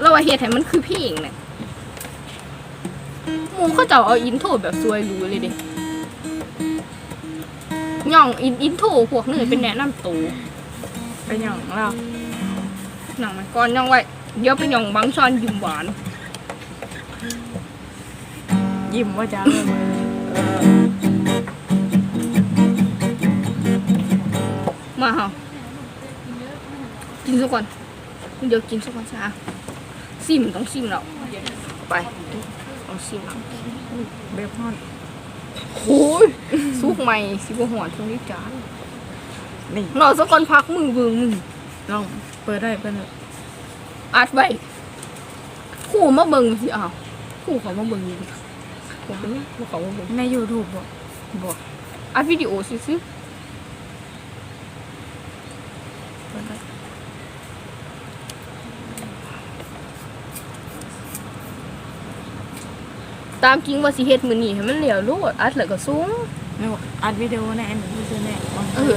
เราว่าเฮ็ดให้มันคือพี่เพลงเนี่ยหมูเขาเจ้าเอาอินโทรแบบสวยรู้เลยเด้ย่องอินอินโทรพวกนี้เป็นแนะนำตัวไปย่องเราหนังมันก่อนย่องไว้เดี๋ยวไปย่องบางซอนยิ้มหวาน ยิ้มว่าจ้าเลยมาเหรอกินสักก่อน เดี๋ยวกินสักก่อนจ้า ซิมต้องซิมแล้วไปต้องซิมแล้วเบบฮอนโอ้ยสุกใหม่สิบหัวทุกนิจานนี่นอนสักก่อนพักมือเบิ่งมือลองเปิดได้เปิดเลยอัดไว้คู่มาเบิ่งสิอ้าวคู่เขามาเบิ่งอยู่ดิผมเป็นพวกเขามาเบิ่งใน YouTube บ่บอกอัดวิดีโอซิซิเปิดได้ ตามจริงว่าสิเฮ็ดมื้อนี้ให้มันเหลียวโลดอัดแล้วก็สูงไม่ว่าอัดวิดีโอในอันนี้คือแน่บางเออ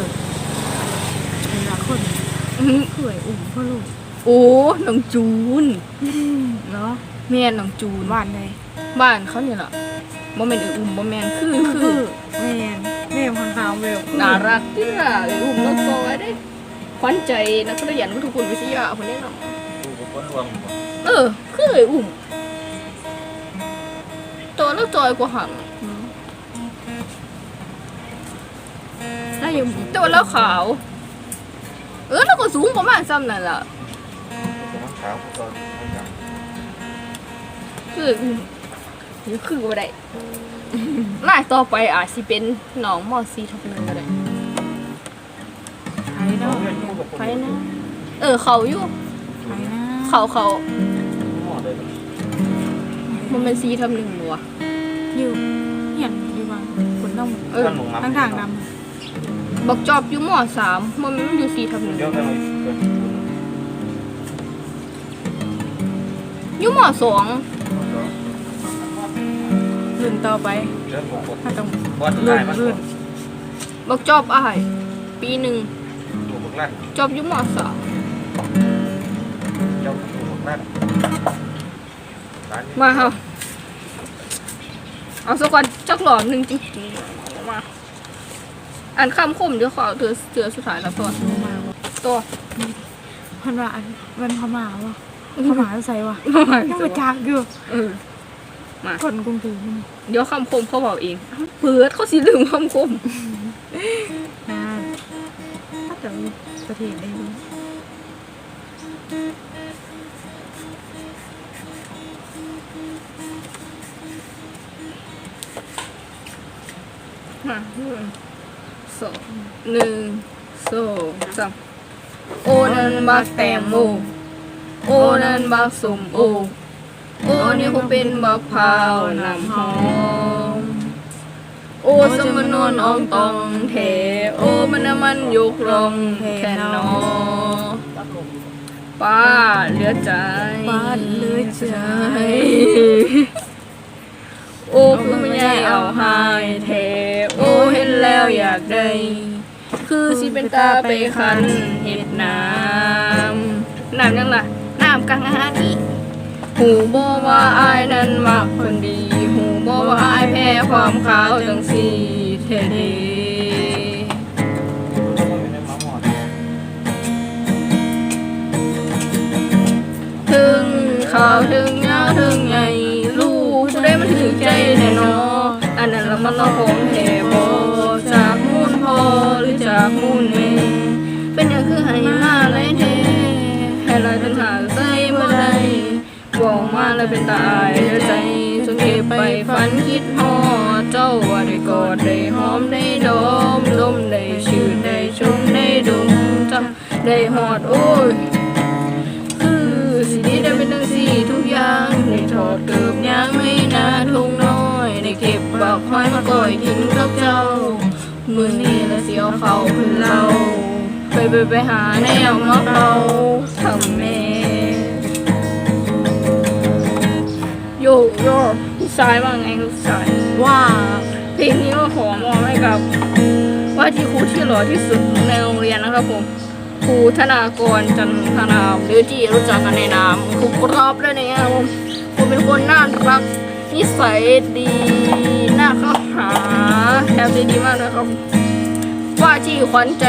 เป็นละคนอื้อเขื่อยอุ่มพ่อลูกโอ้น้องจูนเนาะแม่นน้องจูนบ้านใดบ้านเขาเนี่ยล่ะบ่แม่นเอออุ้มบ่แม่นคือคืคืออแม่นแม่พังขาวเวลน่ารักที่ล่ะเอออุ้มน้องซอยได้ขวัญใจนักเรียนวัตถุคุณวิทยาคนนี้เนาะดูกับคนรวมบ่เออคือเอออุ้ม ตัวแล้วจอยกว่าหันได้อยู่ตัวแล้วขาว เออแล้วก็สูงประมาณซ้ำนั่นล่ะผมขาวตอนไม่อยากคือเอออุ้มเดี๋ยวคือบ่ได้ลายต่อไปอาจสิเป็นน้องมอซีทับหนึงก็ได้ไผเนาะเรียนอยู่กับคนไปนะ เออเขาอยู่ไผนะเขาเขาห ม้อเลยมันเป็นซีทับหนึ่งบัว อยู่เห็นอยู่บางคนน้องเออท่านหมูงามทางทางดบักจอบอยู่มอสามมันมันอยู่ซีทับหนึ่งเดี๋ยวได้ไหมเกิดอยู่มอสองำรุ่นต่อไปเดี๋ยวผมกดถ้าต้องบอลรุ่ได้นมันรุ่นบักจอบอ้ายปีหนึ่งถูกบักลั่นจอบอยู่มอสามเจ้ มาเอาเอาสักวันจักหลอดหนึ่งจริงๆมาอ่านคำคมเดี๋ยวขอเอาเถือเถือสุดท้ายแล้วก่อนมาบ่ตัวเพิ่นว่าอันมันพม่าวะพม่าใส่วะมายังไปจากอยู่เออคนกรุงเทพนี่เดี๋ยวคำคมเขาบอกเองเปิดเขาสิลืมคำคมนะถ้าจะมีประเทศได้ มาหนึ่งสองหนึ่งสองสามโอนันบักแตงโมโอนันบักสมโอโอนี่คงเป็นบักพร้าวนำหอมโอสมนวนอองตองเทโอมันน้ำมันยกรองแค่นอป้าเหลือใจบ้านเลยใจ โอ้คือไม่ใช่เอาหายเทโอเห็นแล้วอยากได้ คือสิเป็นตาไปคันเห็ดน้ำน้ำยังล่ะน้ำกลางอานี่หูบอว่าอายนั้นมักคนดี หูบอว่าอายแพ้ความขาวจังสีเทเดไม่ได้มาหม้อถึงขาวถึงยาวถึงใหญ่ แน่นออันนั้นละมันต้องของแท้บอจากมูลพอหรือจากมูลแม่เป็นอย่างคือให้มาไรเทให้ลายเป็นหาใส่เมื่อใดบอกมาแล้วเป็นตายใจจนเก็บไปฝันคิดฮอเจ้าว่าได้กอดได้หอมได้ดมดมได้ชื่นได้ชมได้ดมจำได้หอดโอ้ยคือสิ่งที่ได้เป็นทั้งสี่ทุกอย่างได้ถอดเกือบยางไม่ เก็บบักคอยมาก่อยกินกับเจ้า มือนี้ละเสียวเขาเพื่นเราไปไปไปหาแนวมาเขาทำแม่โยโย่ลูกชายว่าไงลูกชายว่าเพลงนี้ก็ขอมอบให้กับ ว่าที่ครูที่หล่อที่สุดในโรงเรียนนะครับผมครูธนากรจันทนามหรือที่รู้จักกันในนามครูกรอบเลยนะครับผมผมเป็นคนน่ารักนิสัยดีน่า แถมใจดีมากเลยครับ ว่าที่ขวัญใจ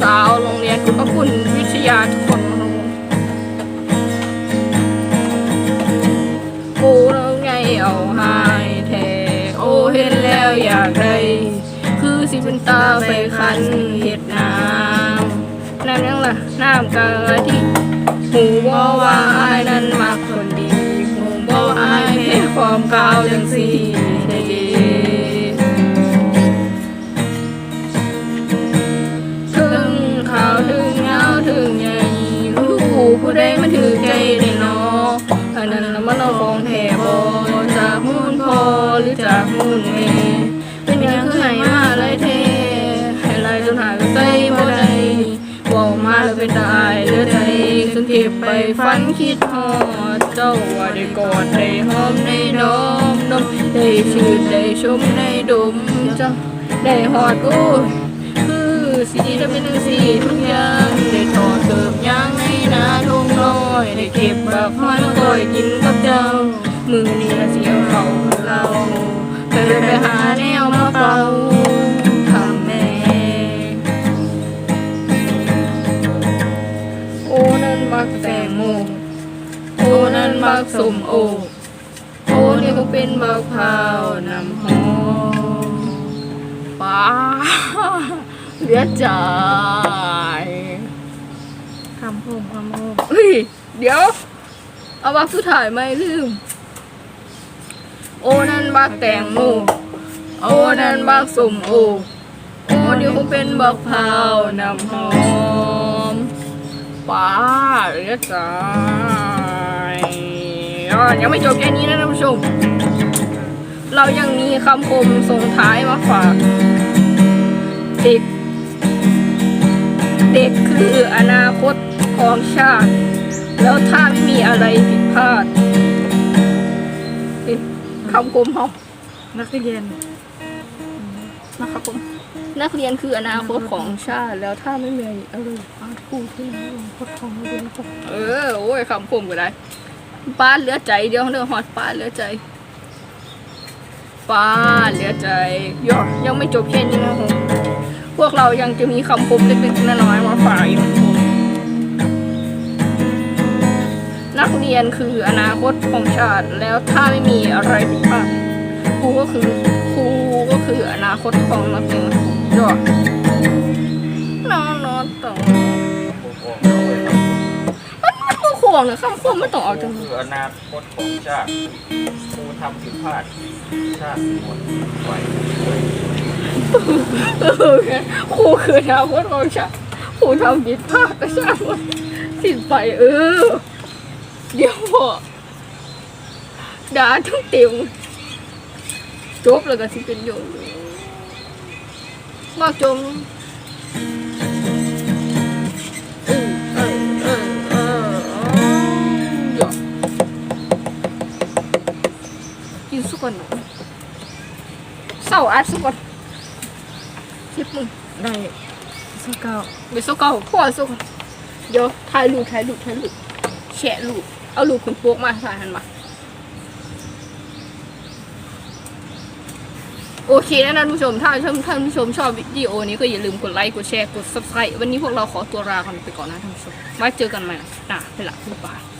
สาวๆโรงเรียนคุณพระคุณวิทยาทุกคนครับผมโอ้แล้วไงเอาหายแท้โอ้เห็นแล้วอยากได้คือสิเป็นตาไปคันเห็ดน้ำน้ำยังล่ะน้ำกะทิหูบ่ว่าอายนั้นมักคนดีหูบ่ว่าอายแพ้ความกาวจังสี มาแล้วเป็นตายเลือใจจนเก็บไปฝันคิดฮอดเจ้าว่าได้กอดได้หอมได้ดมดมได้ชื่นได้ชมได้ดมเจ้าได้หอดกูคือสีจะเป็นสีทุกอย่างได้ถอดเกิบยางในนาทุ่งน้อยได้เก็บบักห้อยก้อยกินกับเจ้า มือนี้ละเสียวเขาเราเคยไปหาแนวมาเป่า บักสมโอโอ้นี่ก็เป็นบักพร้าวนำหอมป้าเหลือใจคำพูมคำพูมเฮ้ยเดี๋ยว เอาบักสุดท้ายไม่ลืม โอ้นั่นบักแตงโมโอ้นั่นบักสมโอโอ้เดี๋ยวคงเป็นบักพร้าวน้ำหอมป้าเหลือใจ อะยังไม่จบแค่นี้นะท่านผู้ชม เรายังมีคำคมส่งท้ายมาฝากเด็ก เด็กคืออนาคตของชาติ แล้วถ้าไม่มีอะไรผิดพลาดเอ๊ะคำคมเขานักเรียนนะครับผมนักเรียนคืออนาคตของชาติ แล้วถ้าไม่มีอะไรพลาดคู่ที่พดของเรียนพดเออ โอ้ยคำคมก็ได้ ป้าเหลือใจเดียวเรื่องฮอดป้าเหลือใจป้าเหลือใจยอยังไม่จบแค่นี้นะครับผมพวกเรายังจะมีคำคมเล็กๆน้อยๆมาฝากอีกนะครับนักเรียนคืออนาคตของชาติแล้วถ้าไม่มีอะไรผิดพลาดครูก็คือครูก็คืออนาคตของนักเรียนยอดนอนนอนต่อ มันก็ควงเนี่ยคำคมมันต้องออกจากคืออนาคตของชาติครูทำผิดพลาดชาติหมดไว้เออครูคืออนาคตของชาติครูทำผิดพลาดแต่ชาติมันสิ้นไปเออ เดี๋ยวพอด่าทั้งเต็มจบแล้วก็สิเป็นโยนมากจม กินสุกก่อนหน่อยเศร้าอัดสุกก่อนสิบมึงได้สุเก้าไปสุกเก่าพ่อสุกก่อนเดี๋ยวถ่ายรูปถ่ายรูปถ่ายรูปแชะรูปเอารูปคุณโป๊กมาถ่ายหันมาโอเคนะท่านผู้ชม ถ้าท่านผู้ชมชอบวิดีโอนี้ก็อย่าลืมกดไลค์ กดแชร์ กด subscribe วันนี้พวกเราขอตัวลากันไปก่อนนะท่านผู้ชมไว้เจอกันใหม่นะไปละบ๊ายบาย